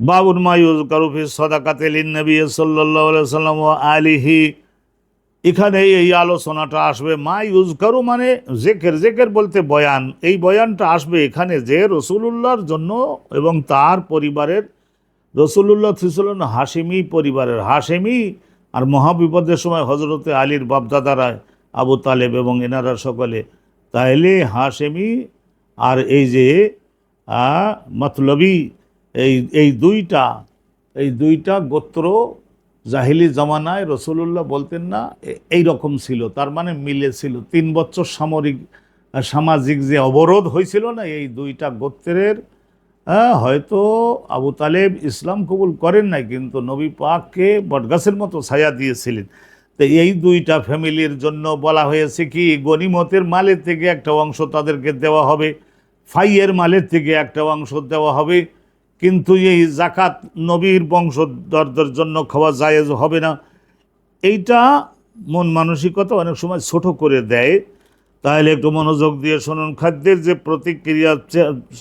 বাবুর মায়ুজ কারুফি সদাকাতেলিন নবী সাল্লাহ সাল্লাম আলিহি। এখানে এই আলোচনাটা আসবে, মা ইউজ করু মানে জেকের। জেকের বলতে বয়ান। এই বয়ানটা আসবে এখানে যে রসুলুল্লাহর জন্য এবং তার পরিবারের। রসুলুল্লাহ থিসুল্লাহ হাসেমি পরিবারের। হাসেমি আর মহাবিপদের সময় হজরতে আলীর বাপদাদারা, আবু তালেব এবং এনারা সকলে। তাইলে হাসেমি আর এই যে মতলবি এই এই দুইটা এই দুইটা গোত্র জাহিলি জামানায় রসুলুল্লাহ বলতেন না এই রকম ছিল তার মানে মিলে ছিল। তিন বছর সামরিক সামাজিক যে অবরোধ হয়েছিল না এই দুইটা গোত্রের হ্যাঁ, হয়তো আবু তালেব ইসলাম কবুল করেন নাই কিন্তু নবী পাককে বটগাছের মতো ছায়া দিয়েছিলেন। তো এই দুইটা ফ্যামিলির জন্য বলা হয়েছে কি গনিমতের মালের থেকে একটা অংশ তাদেরকে দেওয়া হবে ফাইয়ের মালের থেকে একটা অংশ দেওয়া হবে। কিন্তু এই জাকাত নবীর বংশধরদের জন্য খাওয়া জায়েজ হবে না। এইটা মন মানসিকতা অনেক সময় ছোট করে দেয়। তাহলে একটু মনোযোগ দিয়ে শুনুন, খাদ্যের যে প্রতিক্রিয়া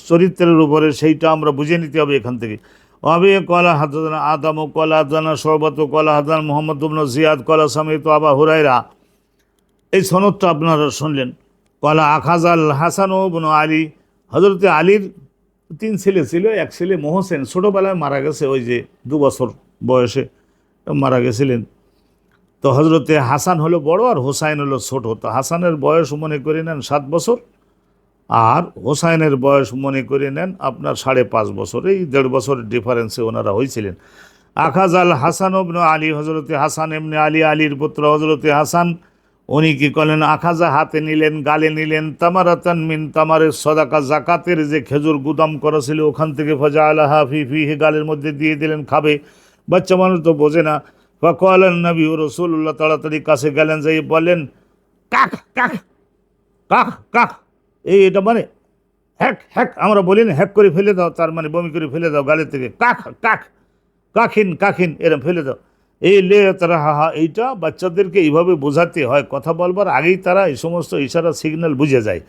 চরিত্রের উপরে সেইটা আমরা বুঝে নিতে হবে এখান থেকে। অবে কলা হাদানা আদাম, কলা হাদানা সরবত কলা হাজান মোহাম্মদ জিয়াদ, কলা সামিত আবা হুরাইরা এই সনদটা আপনারা শুনলেন। কলা আখাজাল হাসান ও বন আলী হজরতে আলীর তিন ছেলে ছিল, এক ছেলে মোহসেন। ছোটোবেলায় মারা গেছে ওই যে দু বছর বয়সে মারা গেছিলেন। তো হজরতে হাসান হলো বড় আর হোসাইন হলো ছোট। তো হাসানের বয়স মনে করে নেন সাত বছর আর হোসাইনের বয়স মনে করে নেন আপনার সাড়ে পাঁচ বছর। এই দেড় বছরের ডিফারেন্সে ওনারা হয়েছিলেন আখাজ আল হাসান আলী হজরতে হাসান এমনি আলী আলীর পুত্র হজরতে হাসান উনি কি করলেন? আখাজা হাতে নিলেন, গালে নিলেন, তামারাতান মিন তামারের সদাকা জাকাতের যে খেজুর গুদাম করা ছিল, ওখান থেকে ফজা আলাহা ফি ফি হে গালের মধ্যে দিয়ে দিলেন, খাবে। বাচ্চা মানুষ তো বোঝে না। ফকলেন নবী ও রসুল্লাহ তাড়াতাড়ি কাছে গেলেন যাই বলেন কাক কাক কাক কাক। এই এটা মানে হ্যাক হ্যাক, আমরা বলি না, হ্যাক করে ফেলে দাও, তার মানে বমি করে ফেলে দাও গালের থেকে। কাক কাক, কাখিন কাখিন, এরম ফেলে দাও। এই লে তারা হা এইটা বাচ্চাদেরকে এইভাবে বোঝাতে হয়, কথা বলবার আগেই তারা এই সমস্ত ইশারা সিগন্যাল বুঝে যায়।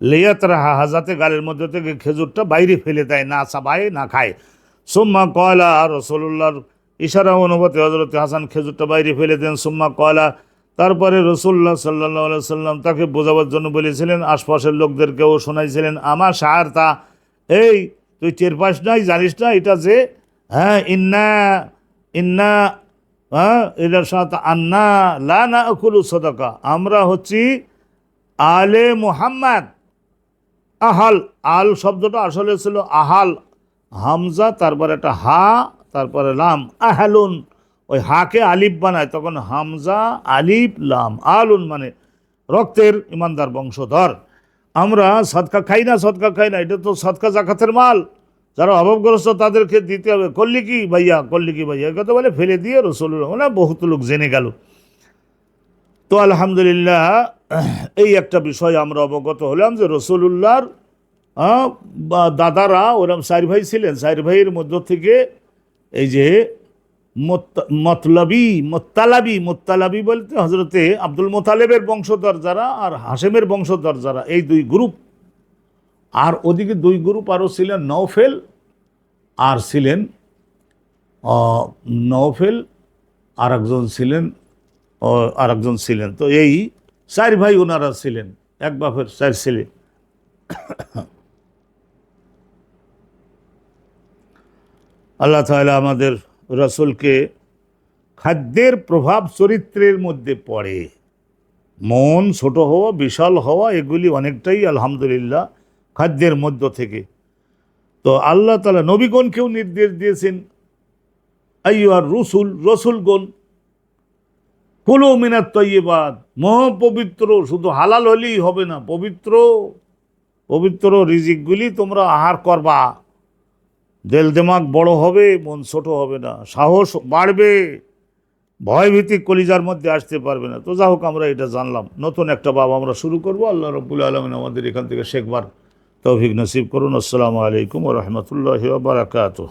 লেয়া তারা হা হা, যাতে গালের মধ্যে থেকে খেজুরটা বাইরে ফেলে দেয়, না চাবায়, না খায়। সোম্মা কয়লা রসুল্লাহর ইশারা অনুভূতি হজরত হাসান খেজুরটা বাইরে ফেলে দেন, সোম্মা কয়লা তারপরে রসুল্লাহ সাল্লাহ সাল্লাম তাকে বোঝাবার জন্য বলেছিলেন, আশপাশের লোকদেরকেও শোনাইছিলেন আমার সাহার তা এই, তুই টের পাস নাই, জানিস না, এটা যে হ্যাঁ ইন্না ইন্না হ্যাঁ? এটার সাথে আন্না লা না আকুলু সদকা। আমরা হচ্ছি আলে মোহাম্মদ। আহাল, আল শব্দটা আসলে ছিল আহাল। হামজা, তারপর একটা হা, তারপরে লাম। আহালুন, ওই হাকে আলিফ বানায়, তখন হামজা, আলিফ, লাম। আলুন মানে রক্তের ইমানদার বংশধর। আমরা সদকা খাই না, সদকা খাই না, এটা তো সদকা জাকাতের মাল। যারা অভাবগ্রস্ত তাদেরকে দিতে হবে। করলি কি ভাইয়া করলি কি ভাইয়া কথা বলে ফেলে দিয়ে রসুল্লাহ মানে বহুত লোক জেনে গেল। তো আলহামদুলিল্লাহ, এই একটা বিষয় আমরা অবগত হলাম যে রসুলুল্লাহর দাদারা ওরম সাইর ভাই ছিলেন। চার ভাইয়ের মধ্য থেকে এই যে মতলবি, মোত্তালাবি মোত্তালাবি বলতে হজরতে আব্দুল মোতালেবের বংশধর যারা আর হাসেমের বংশধর যারা, এই দুই গ্রুপ আর ওদিকে দুই গ্রুপ আরও ছিলেন নওফেল আর ছিলেন নওফেল আর একজন ছিলেন আর একজন ছিলেন। তো এই চার ভাই ওনারা ছিলেন, এক বাপের চার ছেলে। আল্লাহ তাআলা আমাদের রসুলকে খাদ্যের প্রভাব চরিত্রের মধ্যে পড়ে। মন ছোট হওয়া, বিশাল হওয়া, এগুলি অনেকটাই আলহামদুলিল্লাহ খাদ্যের মধ্য থেকে। তো আল্লাহ তালা নবীগণকেও নির্দেশ দিয়েছেন আইয়ার রসুল, রসুলগণ, কুলো মিনার তৈবাদ মহাপবিত্র, শুধু হালাল হলেই হবে না, পবিত্র পবিত্র রিজিকগুলি তোমরা আহার করবা। দেল দেমাগ বড় হবে, মন ছোট হবে না, সাহস বাড়বে, ভয়ভীতি কলিজার মধ্যে আসতে পারবে না। তো যা হোক আমরা এটা জানলাম। নতুন একটা বাবা আমরা শুরু করব। আল্লাহ রব্বুল আলমিন আমাদের এখান থেকে শেখবার তৌফিক নসিব করুন আসসালামু আলাইকুম রহমতুল্লাহ বারাকাতুহ